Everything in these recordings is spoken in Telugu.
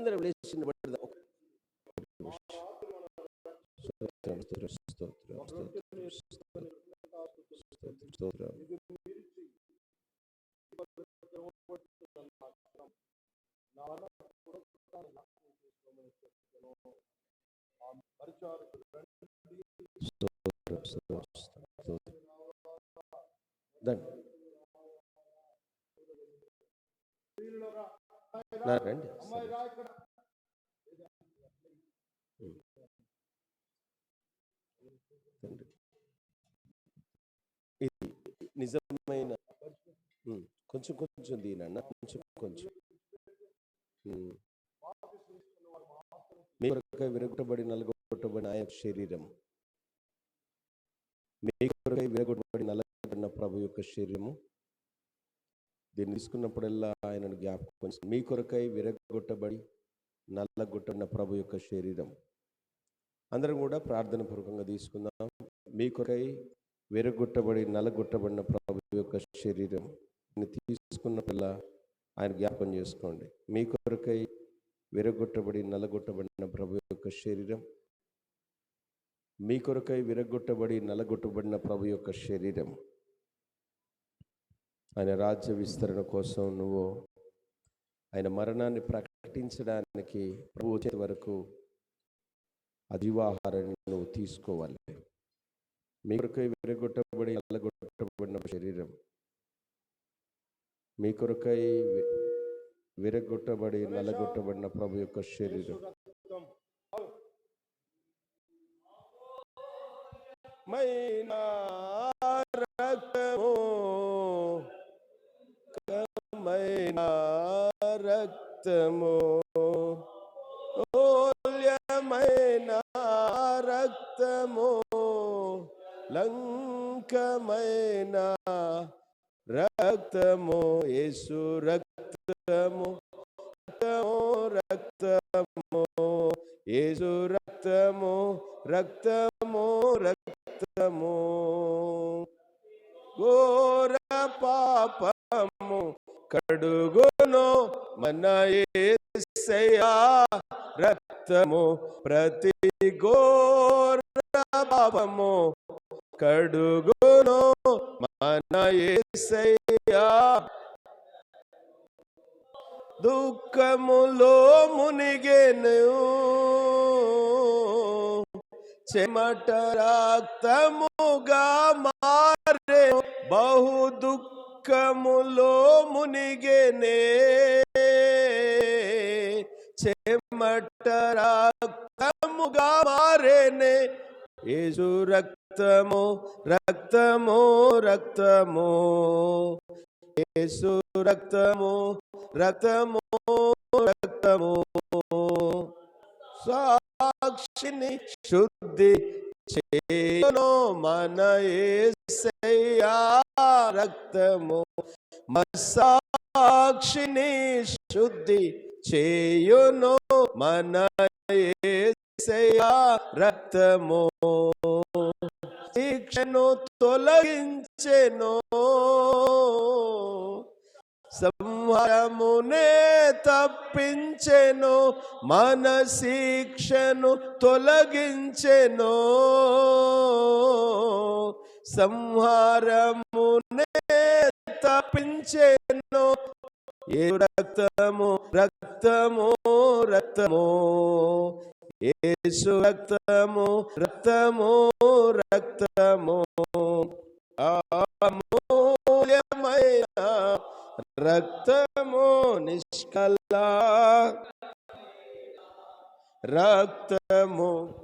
అందరం లేచి నిలబడదాం. ఒక- స్తోత్రం, స్తోత్రం, రండి సరే. ఉమ్. రండి. ఇది నిజమైన కొంచెం కొంచెం దీనన్న. కొంచెం కొంచెం. మీ కొరకై విరగొట్టబడి నలగొట్టబడిన ఆయన శరీరం. మీ కొరకై విరగొట్టబడి నలగొట్టిన ప్రభు యొక్క శరీరము. దీన్ని తీసుకున్నప్పుడల్లా ఆయనను జ్ఞాపకం మీ కొరకై విరగొట్టబడి నల్లగొట్టిన ప్రభు యొక్క శరీరం. అందరం కూడా ప్రార్థన పూర్వకంగా తీసుకుందాం. మీ కొరకై విరగొట్టబడి నలగొట్టబడిన ప్రభు యొక్క శరీరం తీసుకున్న తీసుకున్నప్పుడల్లా ఆయన జ్ఞాపకం చేసుకోండి. మీ కొరకై విరగొట్టబడి నలగొట్టబడిన ప్రభు యొక్క శరీరం మీ కొరకై విరగొట్టబడి నలగొట్టబడిన ప్రభు యొక్క శరీరం. ఆయన రాజ్య విస్తరణ కోసం నువ్వు ఆయన మరణాన్ని ప్రకటించడానికి ప్రభు వచ్చే వరకు అధివాహారాన్ని నువ్వు తీసుకోవాలి. మీ కొరకై విరగొట్టబడి అల్లగొట్టబడిన శరీరం. మీ కొరకై విరగొట్టబడి నల్లగొట్టబడిన ప్రభు యొక్క శరీరం. మైనా రక్తమో కమైనా రక్తము ఆయన రక్తము యేసు రక్తము రక్తము రక్తము యేసు రక్తము రక్తము రక్తము. ఘోర పాపము కడుగును మన ఏసయా రక్తము ప్రతి ఘోర పాపము కడుగు ఏసయ్యా. దుఃఖములో మునిగెను చెమట రక్తముగా మారే బహు దుఃఖములో మునిగెనే. చెమట రక్తముగా మారేనే. యేసు రక్తము రక్తము రక్తము. యేసు రక్తము రక్తము రక్తము. సాక్షిని శుద్ధి చేయను మన యేసయ్యా రక్తము. సాక్షిని శుద్ధి చేయును మన యేసయ్యా రక్తము. శిక్షను తొలగించెను. సంహారమునే తప్పించెను. మన శిక్షను తొలగించెను. సంహారమునే తప్పించెను. ఏ రక్తము రక్తము రక్తము. యేసు రక్త రక్తము నిష్కల రక్తము.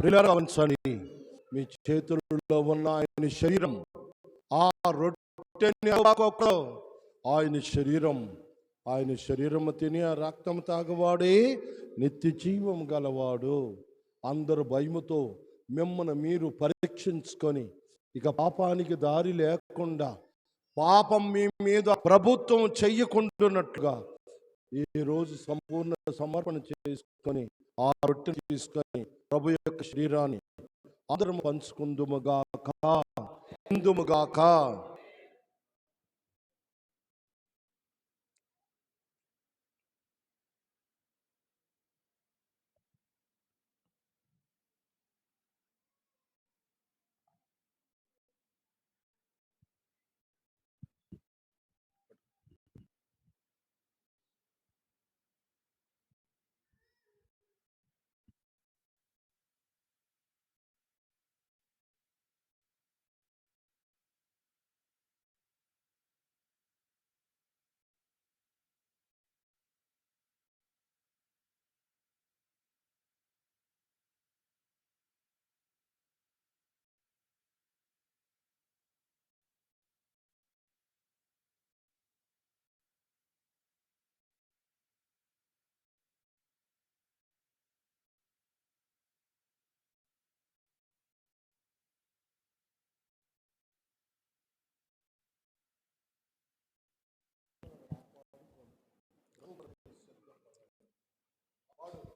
ప్రియులారా మీ చేతుల్లో ఉన్న ఆయన శరీరం ఆ రొట్టెని ఆయన శరీరం ఆయన శరీరం తిని ఆ రక్తం తాగవాడే నిత్య జీవం గలవాడు. అందరు భయముతో మిమ్మల్ని మీరు పరీక్షించుకొని ఇక పాపానికి దారి లేకుండా పాపం మీ మీద ప్రభుత్వం చెయ్యకుంటున్నట్లుగా ఈ రోజు సంపూర్ణ సమర్పణ చేసుకొని ఆ రొట్టెను తీసుకొని ప్రభు యొక్క శరీరాన్ని అందరం పంచుకుందుముగాక ఇందుముగాక.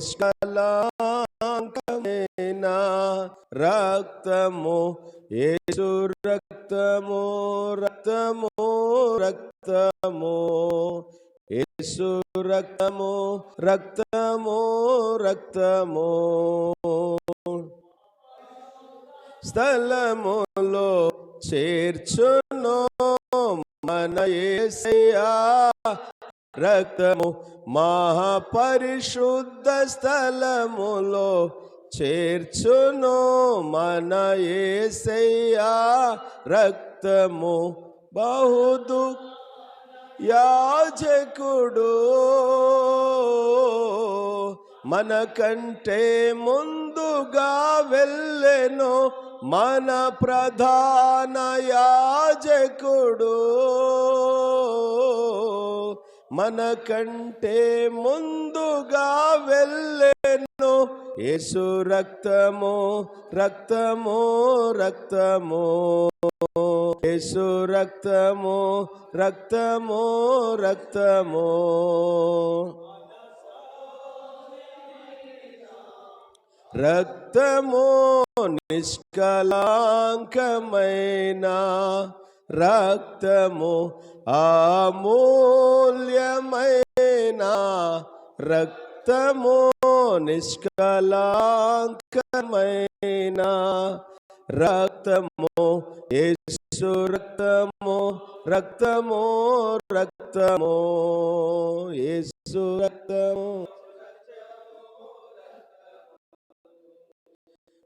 నిష్కలాంకమైన రక్తము ఏసు రక్తము రక్తము రక్తము. ఏసు రక్తము రక్తము రక్తము. స్థలములో చేర్చును మన యేసయ్యా రక్తము మహాపరిశుద్ధ స్థలములో చేర్చును మన ఏసయ్యా. రక్తము బహుదు యాజకుడు మన కంటే ముందుగా వెళ్ళెను మన ప్రధాన యాజకుడు. మన కంటే ముందుగా వెళ్ళెను. యేసు రక్తము రక్తము రక్తము. యేసు రక్తము రక్తము రక్తము. రక్తము నిష్కలాంకమైన రక్తము అమూల్యమైన రక్తము నిష్కలాంకమైన రక్తము యేసు రక్తము రక్తము రక్తము యేసు రక్తము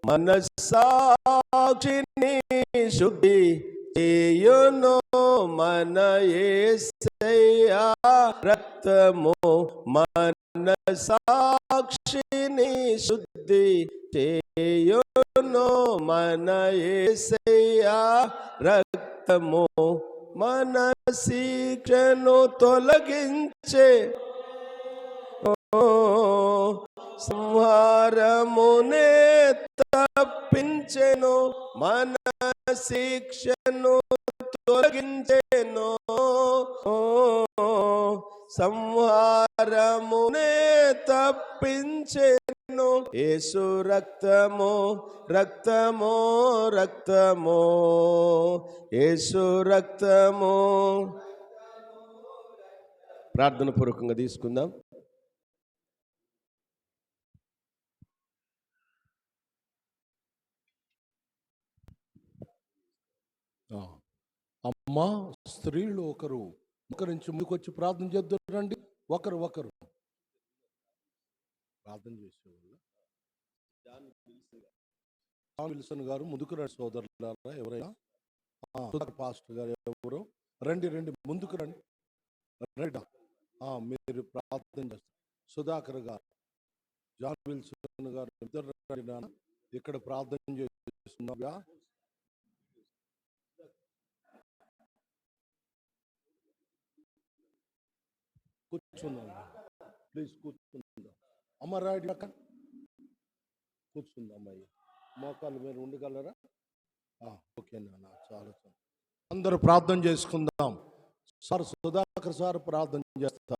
మనసాక్షిని శుద్ధి చేయును మన యేసయ్యా రక్తము మనసాక్షిని శుద్ధి. చేయును మన యేసయ్యా రక్తము మన శిక్షను తొలగించే. సంహారమునే తప్పించెను మన శిక్షను తొలగించెను. సంహారమునే తప్పించెను. యేసు రక్తము రక్తము రక్తము. యేసు రక్తము. ప్రార్థన పూర్వకంగా తీసుకుందాం. అమ్మ స్త్రీలు ఒకరు. ఒకరి నుంచి ముందుకొచ్చి ప్రార్థన చేద్దరు రండి. ఒకరు ఒకరు. ప్రార్థన చేసేవాళ్ళు. జాన్ విల్సన్ గారు. ముందుకు రండి సోదరులారా ఎవరైనా. సుధాకర్ పాస్టర్ గారు ఎవరు? రండి రండి ముందుకు రండి. రండి. మీరు ప్రార్థన చేస్తారు. సుధాకర్ గారు. జాన్ విల్సన్ గారు ఇద్దరు ఇక్కడ ప్రార్థన చేస్తున్నాగా కూర్చుందాం ప్లీజ్ కూర్చుందాం? అమ్మ రాయుడు అక్క కూర్చుందాం అమ్మాయి? మోకాలు మీరు ఉండగలరా? ఓకే నాన్న చాలా చాలా అందరూ ప్రార్థన చేసుకుందాం. సార్ సుధాకర్ సార్ ప్రార్థన చేస్తారు